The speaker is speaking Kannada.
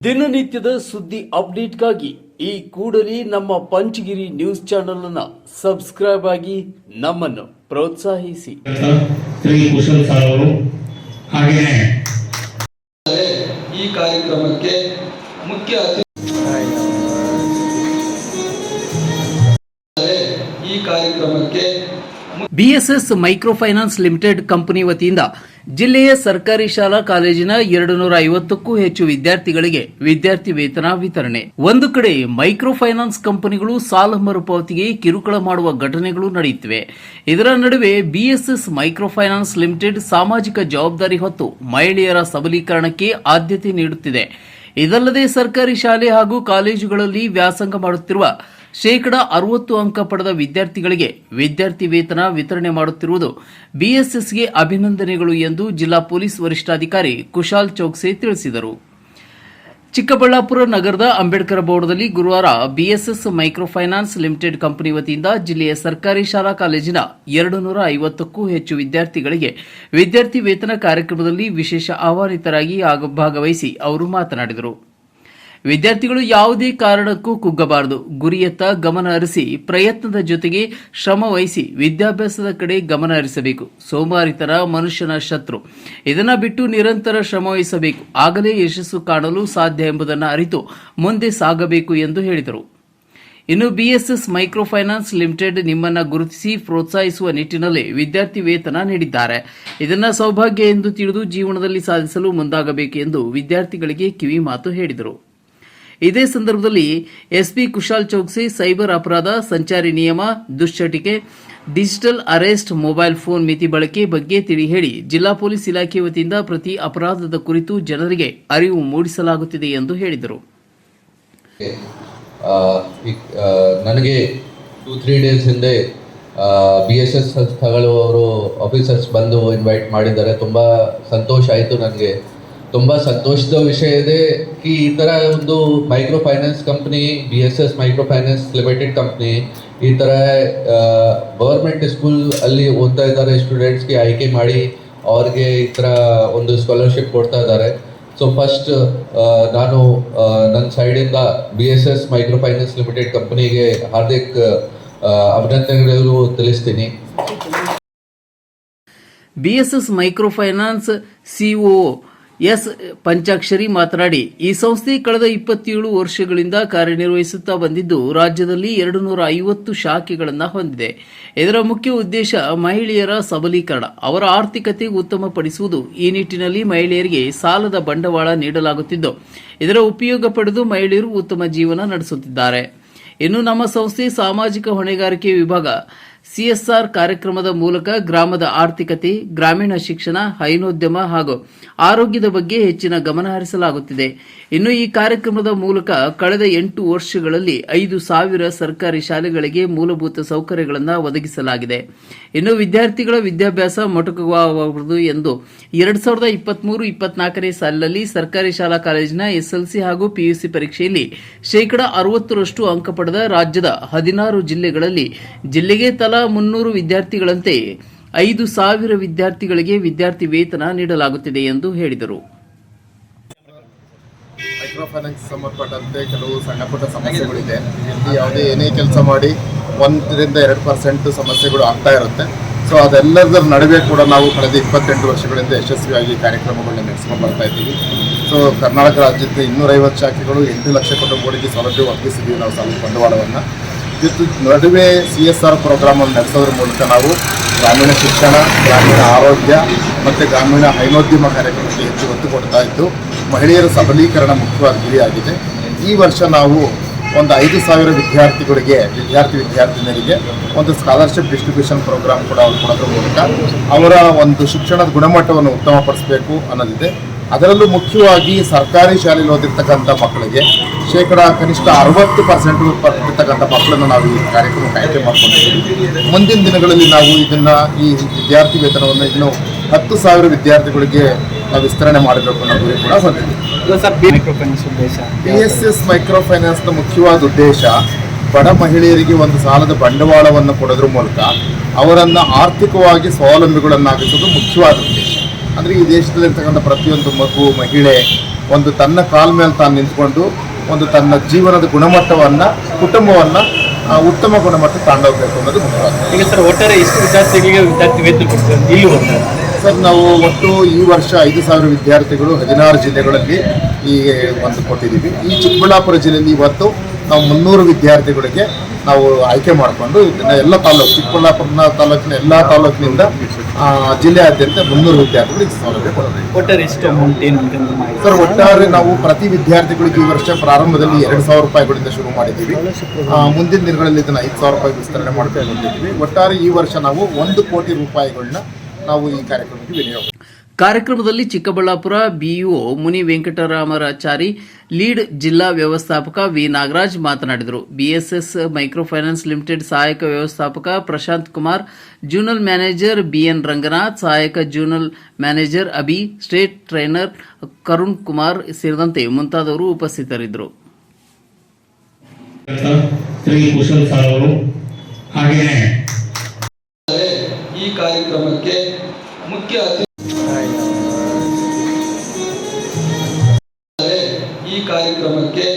ದಿನನಿತ್ಯದ ಸುದ್ದಿ ಅಪ್ಡೇಟ್ಗಾಗಿ ಈ ಕೂಡಲೇ ನಮ್ಮ ಪಂಚಗಿರಿ ನ್ಯೂಸ್ ಚಾನೆಲ್ ಅನ್ನ ಸಬ್ಸ್ಕ್ರೈಬ್ ಆಗಿ ನಮ್ಮನ್ನು ಪ್ರೋತ್ಸಾಹಿಸಿ. ಈ ಕಾರ್ಯಕ್ರಮಕ್ಕೆ ಮುಖ್ಯ ಅತಿಥಿ ಈ ಕಾರ್ಯಕ್ರಮಕ್ಕೆ BSS micro finance limited company ವತಿಯಿಂದ ಜಿಲ್ಲೆಯ ಸರ್ಕಾರಿ ಶಾಲಾ ಕಾಲೇಜಿನ ಎರಡು ನೂರ ಐವತ್ತಕ್ಕೂ ಹೆಚ್ಚು ವಿದ್ಯಾರ್ಥಿಗಳಿಗೆ ವಿದ್ಯಾರ್ಥಿ ವೇತನ ವಿತರಣೆ. ಒಂದು ಕಡೆ ಮೈಕ್ರೋ ಫೈನಾನ್ಸ್ ಕಂಪನಿಗಳು ಸಾಲ ಮರುಪಾವತಿಗೆ ಕಿರುಕುಳ ಮಾಡುವ ಘಟನೆಗಳು ನಡೆಯುತ್ತಿವೆ. ಇದರ ನಡುವೆ ಬಿಎಸ್ಎಸ್ ಮೈಕ್ರೋ ಫೈನಾನ್ಸ್ ಲಿಮಿಟೆಡ್ ಸಾಮಾಜಿಕ ಜವಾಬ್ದಾರಿ ಹೊತ್ತು ಮಹಿಳೆಯರ ಸಬಲೀಕರಣಕ್ಕೆ ಆದ್ಯತೆ ನೀಡುತ್ತಿದೆ. ಇದಲ್ಲದೆ ಸರ್ಕಾರಿ ಶಾಲೆ ಹಾಗೂ ಕಾಲೇಜುಗಳಲ್ಲಿ ವ್ಯಾಸಂಗ ಮಾಡುತ್ತಿರುವ ಶೇಕಡ ಅರವತ್ತು ಅಂಕ ಪಡೆದ ವಿದ್ಯಾರ್ಥಿಗಳಿಗೆ ವಿದ್ಯಾರ್ಥಿ ವೇತನ ವಿತರಣೆ ಮಾಡುತ್ತಿರುವುದು ಬಿಎಸ್ಎಸ್ಗೆ ಅಭಿನಂದನೆಗಳು ಎಂದು ಜಿಲ್ಲಾ ಪೊಲೀಸ್ ವರಿಷ್ಠಾಧಿಕಾರಿ ಕುಶಾಲ್ ಚೌಕ್ಸೆ ತಿಳಿಸಿದರು. ಚಿಕ್ಕಬಳ್ಳಾಪುರ ನಗರದ ಅಂಬೇಡ್ಕರ್ ಭವನದಲ್ಲಿ ಗುರುವಾರ BSS micro finance limited company ವತಿಯಿಂದ ಜಿಲ್ಲೆಯ ಸರ್ಕಾರಿ ಶಾಲಾ ಕಾಲೇಜಿನ ಎರಡು ನೂರ ಐವತ್ತಕ್ಕೂ ಹೆಚ್ಚು ವಿದ್ಯಾರ್ಥಿಗಳಿಗೆ ವಿದ್ಯಾರ್ಥಿ ವೇತನ ಕಾರ್ಯಕ್ರಮದಲ್ಲಿ ವಿಶೇಷ ಆಹ್ವಾನಿತರಾಗಿ ಭಾಗವಹಿಸಿ ಅವರು ಮಾತನಾಡಿದರು. ವಿದ್ಯಾರ್ಥಿಗಳು ಯಾವುದೇ ಕಾರಣಕ್ಕೂ ಕುಗ್ಗಬಾರದು. ಗುರಿಯತ್ತ ಗಮನ ಹರಿಸಿ, ಪ್ರಯತ್ನದ ಜೊತೆಗೆ ಶ್ರಮ ವಹಿಸಿ ವಿದ್ಯಾಭ್ಯಾಸದ ಕಡೆ ಗಮನ ಹರಿಸಬೇಕು. ಸೋಮಾರಿತರ ಮನುಷ್ಯನ ಶತ್ರು. ಇದನ್ನ ಬಿಟ್ಟು ನಿರಂತರ ಶ್ರಮ ವಹಿಸಬೇಕು. ಆಗಲೇ ಯಶಸ್ಸು ಕಾಣಲು ಸಾಧ್ಯ ಎಂಬುದನ್ನು ಅರಿತು ಮುಂದೆ ಸಾಗಬೇಕು ಎಂದು ಹೇಳಿದರು. ಇನ್ನು ಬಿಎಸ್ಎಸ್ ಮೈಕ್ರೋ ಫೈನಾನ್ಸ್ ಲಿಮಿಟೆಡ್ ನಿಮ್ಮನ್ನ ಗುರುತಿಸಿ ಪ್ರೋತ್ಸಾಹಿಸುವ ನಿಟ್ಟಿನಲ್ಲಿ ವಿದ್ಯಾರ್ಥಿ ವೇತನ ನೀಡಿದ್ದಾರೆ. ಇದನ್ನ ಸೌಭಾಗ್ಯ ಎಂದು ತಿಳಿದು ಜೀವನದಲ್ಲಿ ಸಾಧಿಸಲು ಮುಂದಾಗಬೇಕು ಎಂದು ವಿದ್ಯಾರ್ಥಿಗಳಿಗೆ ಕಿವಿ ಮಾತು ಹೇಳಿದರು. ಇದೇ ಸಂದರ್ಭದಲ್ಲಿ ಎಸ್ಪಿ ಕುಶಾಲ್ ಚೌಕ್ಸಿ ಸೈಬರ್ ಅಪರಾಧ, ಸಂಚಾರಿ ನಿಯಮ ದುಶ್ಚಟಿಕೆ ಡಿಜಿಟಲ್ ಅರೆಸ್ಟ್, ಮೊಬೈಲ್ ಫೋನ್ ಮಿತಿ ಬಳಕೆ ಬಗ್ಗೆ ತಿಳಿ ಹೇಳಿ ಜಿಲ್ಲಾ ಪೊಲೀಸ್ ಇಲಾಖೆ ವತಿಯಿಂದ ಪ್ರತಿ ಅಪರಾಧದ ಕುರಿತು ಜನರಿಗೆ ಅರಿವು ಮೂಡಿಸಲಾಗುತ್ತಿದೆ ಎಂದು ಹೇಳಿದರು. ನನಗೆ ಟೂ ತ್ರೀ ಡೇಸ್ ಹಿಂದೆ ಬಿ ಎಸ್ ಎಸ್ ಸಂಸ್ಥೆಗಳು ಅವರು ಆಫೀಸರ್ಸ್ ಬಂದು ಇನ್ವೈಟ್ ಮಾಡಿದ್ದಾರೆ. ತುಂಬ ಸಂತೋಷ ಆಯಿತು ನನಗೆ. ತುಂಬ ಸಂತೋಷದ ವಿಷಯ ಇದೆ ಈ ಥರ ಒಂದು micro finance company B S S micro finance limited company ಈ ಥರ ಗೌರ್ಮೆಂಟ್ ಸ್ಕೂಲ್ ಅಲ್ಲಿ ಓದ್ತಾ ಇದ್ದಾರೆ ಸ್ಟೂಡೆಂಟ್ಸ್ಗೆ ಆಯ್ಕೆ ಮಾಡಿ ಅವ್ರಿಗೆ ಈ ಥರ ಒಂದು ಸ್ಕಾಲರ್ಶಿಪ್ ಕೊಡ್ತಾ ಇದ್ದಾರೆ. ಸೊ ಫಸ್ಟ್ ನಾನು ನನ್ನ ಸೈಡಿಂದ B S S micro finance limited ಕಂಪನಿಗೆ ಹಾರ್ದಿಕ್ ಅಭಿನಂದನೆಗಳು ತಿಳಿಸ್ತೀನಿ. BSS micro finance CEO S Panchakshari ಮಾತನಾಡಿ, ಈ ಸಂಸ್ಥೆ ಕಳೆದ ಇಪ್ಪತ್ತೇಳು ವರ್ಷಗಳಿಂದ ಕಾರ್ಯನಿರ್ವಹಿಸುತ್ತಾ ಬಂದಿದ್ದು, ರಾಜ್ಯದಲ್ಲಿ ಎರಡು ನೂರ ಐವತ್ತು ಶಾಖೆಗಳನ್ನು ಹೊಂದಿದೆ. ಇದರ ಮುಖ್ಯ ಉದ್ದೇಶ ಮಹಿಳೆಯರ ಸಬಲೀಕರಣ. ಅವರ ಆರ್ಥಿಕತೆ ಉತ್ತಮಪಡಿಸುವುದು. ಈ ನಿಟ್ಟಿನಲ್ಲಿ ಮಹಿಳೆಯರಿಗೆ ಸಾಲದ ಬಂಡವಾಳ ನೀಡಲಾಗುತ್ತಿದ್ದು, ಇದರ ಉಪಯೋಗ ಪಡೆದು ಮಹಿಳೆಯರು ಉತ್ತಮ ಜೀವನ ನಡೆಸುತ್ತಿದ್ದಾರೆ. ಇನ್ನು ನಮ್ಮ ಸಂಸ್ಥೆ ಸಾಮಾಜಿಕ ಹೊಣೆಗಾರಿಕೆ ವಿಭಾಗ ಸಿಎಸ್ಆರ್ ಕಾರ್ಯಕ್ರಮದ ಮೂಲಕ ಗ್ರಾಮದ ಆರ್ಥಿಕತೆ, ಗ್ರಾಮೀಣ ಶಿಕ್ಷಣ, ಹೈನೋದ್ಯಮ ಹಾಗೂ ಆರೋಗ್ಯದ ಬಗ್ಗೆ ಹೆಚ್ಚಿನ ಗಮನ ಹರಿಸಲಾಗುತ್ತಿದೆ. ಇನ್ನು ಈ ಕಾರ್ಯಕ್ರಮದ ಮೂಲಕ ಕಳೆದ ಎಂಟು ವರ್ಷಗಳಲ್ಲಿ ಐದು ಸಾವಿರ ಸರ್ಕಾರಿ ಶಾಲೆಗಳಿಗೆ ಮೂಲಭೂತ ಸೌಕರ್ಯಗಳನ್ನು ಒದಗಿಸಲಾಗಿದೆ. ಇನ್ನು ವಿದ್ಯಾರ್ಥಿಗಳ ವಿದ್ಯಾಭ್ಯಾಸ ಮೊಟಕವಾಗಬಹುದು ಎಂದು ಎರಡ್ ಸಾವಿರದ ಇಪ್ಪತ್ಮೂರು ಇಪ್ಪತ್ನಾಲ್ಕನೇ ಸಾಲಿನಲ್ಲಿ ಸರ್ಕಾರಿ ಶಾಲಾ ಕಾಲೇಜಿನ ಎಸ್ಎಲ್ಸಿ ಹಾಗೂ ಪಿಯುಸಿ ಪರೀಕ್ಷೆಯಲ್ಲಿ ಶೇಕಡ ಅರವತ್ತರಷ್ಟು ಅಂಕ ಪಡೆದ ರಾಜ್ಯದ ಹದಿನಾರು ಜಿಲ್ಲೆಗಳಲ್ಲಿ ಜಿಲ್ಲೆಗೆ ತಲಾ ಮುನ್ನೂರು ವಿದ್ಯಾರ್ಥಿಗಳಂತೆ ಐದು ಸಾವಿರ ವಿದ್ಯಾರ್ಥಿಗಳಿಗೆ ವಿದ್ಯಾರ್ಥಿ ವೇತನ ನೀಡಲಾಗುತ್ತಿದೆ ಎಂದು ಹೇಳಿದರು. ಮೈಕ್ರೋ ಫೈನಾನ್ಸ್ ಸಂಬಂಧಪಟ್ಟಂತೆ ಕೆಲವು ಸಣ್ಣ ಪುಟ್ಟ ಸಮಸ್ಯೆಗಳಿದೆ. ಇಲ್ಲಿ ಯಾವುದೇ ಏನೇ ಕೆಲಸ ಮಾಡಿ ಒಂದರಿಂದ ಎರಡು ಪರ್ಸೆಂಟ್ ಸಮಸ್ಯೆಗಳು ಆಗ್ತಾ ಇರುತ್ತೆ. ಸೊ ಅದೆಲ್ಲದರ ನಡುವೆ ಕೂಡ ನಾವು ಕಳೆದ ಇಪ್ಪತ್ತೆಂಟು ವರ್ಷಗಳಿಂದ ಯಶಸ್ವಿಯಾಗಿ ಕಾರ್ಯಕ್ರಮಗಳನ್ನ ನಡೆಸ್ಕೊಂಡು ಬರ್ತಾ ಇದ್ದೀವಿ. ಸೊ ಕರ್ನಾಟಕ ರಾಜ್ಯದ ಇನ್ನೂರೈವತ್ತು ಶಾಖೆಗಳು ಎಂಟು ಲಕ್ಷ ಕುಟುಂಬಗಳಿಗೆ ಸೌಲಭ್ಯ ಒದಗಿಸಿದ್ದೀವಿ ನಾವು ಸಾಲ ಬಂಡವಾಳವನ್ನು. ನಡುವೆ ಸಿ ಎಸ್ ಆರ್ ಪ್ರೋಗ್ರಾಮನ್ನು ನಡೆಸೋದ್ರ ಮೂಲಕ ನಾವು ಗ್ರಾಮೀಣ ಶಿಕ್ಷಣ, ಗ್ರಾಮೀಣ ಆರೋಗ್ಯ ಮತ್ತು ಗ್ರಾಮೀಣ ಹೈನೋದ್ಯಮ ಕಾರ್ಯಕ್ರಮಕ್ಕೆ ಹೆಚ್ಚು ಒತ್ತು ಕೊಡ್ತಾ ಇತ್ತು ಮಹಿಳೆಯರ ಸಬಲೀಕರಣ ಮುಖ್ಯವಾದ ಗುರಿಯಾಗಿದೆ. ಈ ವರ್ಷ ನಾವು ಒಂದು ಐದು ಸಾವಿರ ವಿದ್ಯಾರ್ಥಿಗಳಿಗೆ, ವಿದ್ಯಾರ್ಥಿ ವಿದ್ಯಾರ್ಥಿನಿಯರಿಗೆ ಒಂದು ಸ್ಕಾಲರ್ಶಿಪ್ ಡಿಸ್ಟ್ರಿಬ್ಯೂಷನ್ ಪ್ರೋಗ್ರಾಮ್ ಕೂಡ ಅವ್ರು ಕೊಡೋದ್ರ ಮೂಲಕ ಅವರ ಒಂದು ಶಿಕ್ಷಣದ ಗುಣಮಟ್ಟವನ್ನು ಉತ್ತಮಪಡಿಸಬೇಕು ಅನ್ನೋದಿದೆ. ಅದರಲ್ಲೂ ಮುಖ್ಯವಾಗಿ ಸರ್ಕಾರಿ ಶಾಲೆಯಲ್ಲಿ ಓದಿರ್ತಕ್ಕಂಥ ಮಕ್ಕಳಿಗೆ ಶೇಕಡ ಕನಿಷ್ಠ ಅರವತ್ತು ಪರ್ಸೆಂಟ್ ಇರ್ತಕ್ಕಂಥ ಮಕ್ಕಳನ್ನು ನಾವು ಈ ಕಾರ್ಯಕ್ರಮಕ್ಕೆ ಆಯ್ಕೆ ಮಾಡ್ಕೊಂಡಿದ್ದೀವಿ. ಮುಂದಿನ ದಿನಗಳಲ್ಲಿ ನಾವು ಇದನ್ನು ಈ ವಿದ್ಯಾರ್ಥಿ ವೇತನವನ್ನು ಇನ್ನು ಹತ್ತು ಸಾವಿರ ವಿದ್ಯಾರ್ಥಿಗಳಿಗೆ ನಾವು ವಿಸ್ತರಣೆ ಮಾಡಬೇಕು ಅನ್ನೋ ಗುರಿ ಕೂಡ ಹೊಂದಿದ್ದೀವಿ. ಪಿ ಎಸ್ ಎಸ್ ಮೈಕ್ರೋ ಫೈನಾನ್ಸ್ನ ಮುಖ್ಯವಾದ ಉದ್ದೇಶ ಬಡ ಮಹಿಳೆಯರಿಗೆ ಒಂದು ಸಾಲದ ಬಂಡವಾಳವನ್ನು ಕೊಡೋದ್ರ ಮೂಲಕ ಅವರನ್ನು ಆರ್ಥಿಕವಾಗಿ ಸ್ವಾವಲಂಬಿಗಳನ್ನಾಗಿಸೋದು ಮುಖ್ಯವಾದ ಉದ್ದೇಶ. ಅಂದರೆ ಈ ದೇಶದಲ್ಲಿರ್ತಕ್ಕಂಥ ಪ್ರತಿಯೊಂದು ಮಗು ಮಹಿಳೆ ಒಂದು ತನ್ನ ಕಾಲ್ ಮೇಲೆ ತಾನು ನಿಂತ್ಕೊಂಡು ಒಂದು ತನ್ನ ಜೀವನದ ಗುಣಮಟ್ಟವನ್ನು ಕುಟುಂಬವನ್ನು ಉತ್ತಮ ಗುಣಮಟ್ಟ ತಗೊಂಡೋಗ್ಬೇಕು ಅನ್ನೋದು ಈಗ ಸರ್ ಒಟ್ಟಾರೆ ಎಷ್ಟು ವಿದ್ಯಾರ್ಥಿಗಳಿಗೆ ವಿದ್ಯಾರ್ಥಿ ವೇತನ ಕೊಡ್ತಾರೆ? ಇಲ್ಲಿ ಸರ್ ನಾವು ಒಟ್ಟು ಈ ವರ್ಷ ಐದು ಸಾವಿರ ವಿದ್ಯಾರ್ಥಿಗಳು ಹದಿನಾರು ಜಿಲ್ಲೆಗಳಲ್ಲಿ ಈ ಒಂದು ಕೊಟ್ಟಿದ್ದೀವಿ. ಈ ಚಿಕ್ಕಬಳ್ಳಾಪುರ ಜಿಲ್ಲೆಯಲ್ಲಿ ಇವತ್ತು ನಾವು ಮುನ್ನೂರು ವಿದ್ಯಾರ್ಥಿಗಳಿಗೆ ನಾವು ಆಯ್ಕೆ ಮಾಡಿಕೊಂಡು ಇದನ್ನ ಎಲ್ಲ ತಾಲೂಕು ಚಿಕ್ಕಬಳ್ಳಾಪುರ ತಾಲೂಕಿನ ಎಲ್ಲ ತಾಲೂಕಿನಿಂದ ಜಿಲ್ಲೆಯಾದ್ಯಂತ ಮುನ್ನೂರು ವಿದ್ಯಾರ್ಥಿಗಳಿಗೆ ಸೌಲಭ್ಯ ಕೊಡಬೇಕು. ಸರ್ ಒಟ್ಟಾರೆ ನಾವು ಪ್ರತಿ ವಿದ್ಯಾರ್ಥಿಗಳಿಗೆ ಈ ವರ್ಷ ಪ್ರಾರಂಭದಲ್ಲಿ ಎರಡು ಸಾವಿರ ರೂಪಾಯಿಗಳಿಂದ ಶುರು ಮಾಡಿದ್ದೀವಿ. ಮುಂದಿನ ದಿನಗಳಲ್ಲಿ ಇದನ್ನು ಐದು ಸಾವಿರ ರೂಪಾಯಿ ವಿಸ್ತರಣೆ ಮಾಡ್ಕೊಂಡಿದ್ದೀವಿ ಒಟ್ಟಾರೆ ಈ ವರ್ಷ ನಾವು ಒಂದು ಕೋಟಿ ರೂಪಾಯಿಗಳನ್ನ ನಾವು ಈ ಕಾರ್ಯಕ್ರಮಕ್ಕೆ ವಿನಿಯೋಗ ಕಾರ್ಯಕ್ರಮದಲ್ಲಿ Chikkaballapur B E O Muni Venkataramarachari lead ಜಿಲ್ಲಾ ವ್ಯವಸ್ಥಾಪಕ ವಿ ನಾಗರಾಜ್ ಮಾತನಾಡಿದರು. ಬಿಎಸ್ಎಸ್ ಮೈಕ್ರೋಫೈನಾನ್ಸ್ ಲಿಮಿಟೆಡ್ ಸಹಾಯಕ ವ್ಯವಸ್ಥಾಪಕ Prashanth Kumar, zonal manager BN Ranganath, ಸಹಾಯಕ zonal manager Abhi, state trainer Karun Kumar ಸೇರಿದಂತೆ ಮುಂತಾದವರು ಉಪಸ್ಥಿತರಿದ್ದರು. ಈ ಕಾರ್ಯಕ್ರಮಕ್ಕೆ ಮುಖ್ಯ ಕಾರ್ಯಕ್ರಮಕ್ಕೆ